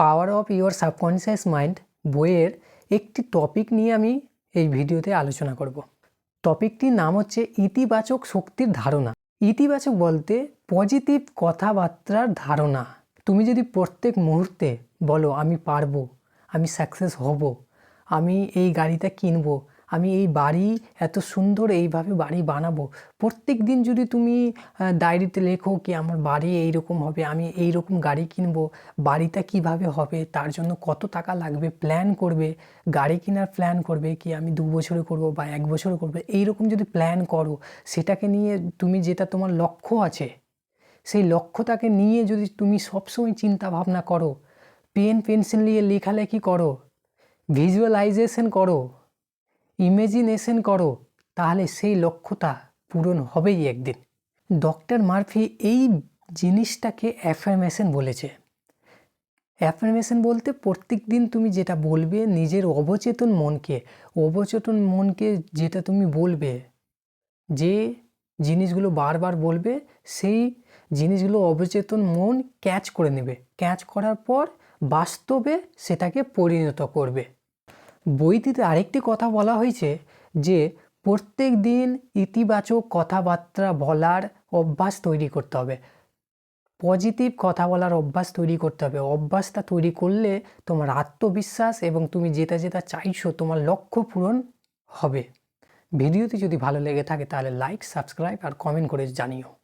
Power of your subconscious mind বইয়ের একটি topic নিয়ে আমি এই ভিডিওতে আলোচনা করব। টপিকটির নাম হচ্ছে ইতিবাচক শক্তির ধারণা। ইতিবাচক বলতে পজিটিভ কথাবার্তার ধারণা। তুমি যদি প্রত্যেক মুহূর্তে বলো, আমি পারব, আমি সাকসেস হব, আমি এই গাড়িটা কিনবো আমি এই বাড়ি এত সুন্দর এইভাবে বাড়ি বানাবো। প্রত্যেক দিন যদি তুমি ডায়েরিতে লেখো কি আমার বাড়ি এইরকম হবে, আমি এই রকম গাড়ি কিনবো, বাড়িটা কীভাবে হবে, তার জন্য কত টাকা লাগবে প্ল্যান করবে, গাড়ি কেনার প্ল্যান করবে কি আমি দু বছরে করব বা এক বছরে করবে, এইরকম যদি প্ল্যান করো, সেটাকে নিয়ে তুমি যেটা তোমার লক্ষ্য আছে, সেই লক্ষ্যটাকে নিয়ে যদি তুমি সবসময় চিন্তা ভাবনা করো পেন পেন্সিল নিয়ে লেখালেখি করো ভিজুয়ালাইজেশন করো ইমেজিনেশন করো, তাহলে সেই লক্ষ্যটা পূরণ হবেই একদিন। ডক্টর মার্ফি এই জিনিসটাকে অ্যাফার্মেশন বলেছে। অ্যাফার্মেশন বলতে প্রত্যেক দিন তুমি যেটা বলবে নিজের অবচেতন মনকে অবচেতন মনকে যেটা তুমি বলবে, যে জিনিসগুলো বারবার বলবে, সেই জিনিসগুলো অবচেতন মন ক্যাচ করে নেবে। ক্যাচ করার পর বাস্তবে সেটাকে পরিণত করবে। বইটিতে আরেকটি কথা বলা হয়েছে যে প্রত্যেক দিন ইতিবাচক কথাবার্তা বলার অভ্যাস তৈরি করতে হবে। পজিটিভ কথা বলার অভ্যাস তৈরি করতে হবে। অভ্যাসটা তৈরি করলে তোমার আত্মবিশ্বাস এবং তুমি যেটা যেটা চাইছো তোমার লক্ষ্য পূরণ হবে। ভিডিওটি যদি ভালো লেগে থাকে তাহলে লাইক সাবস্ক্রাইব আর কমেন্ট করে জানিও।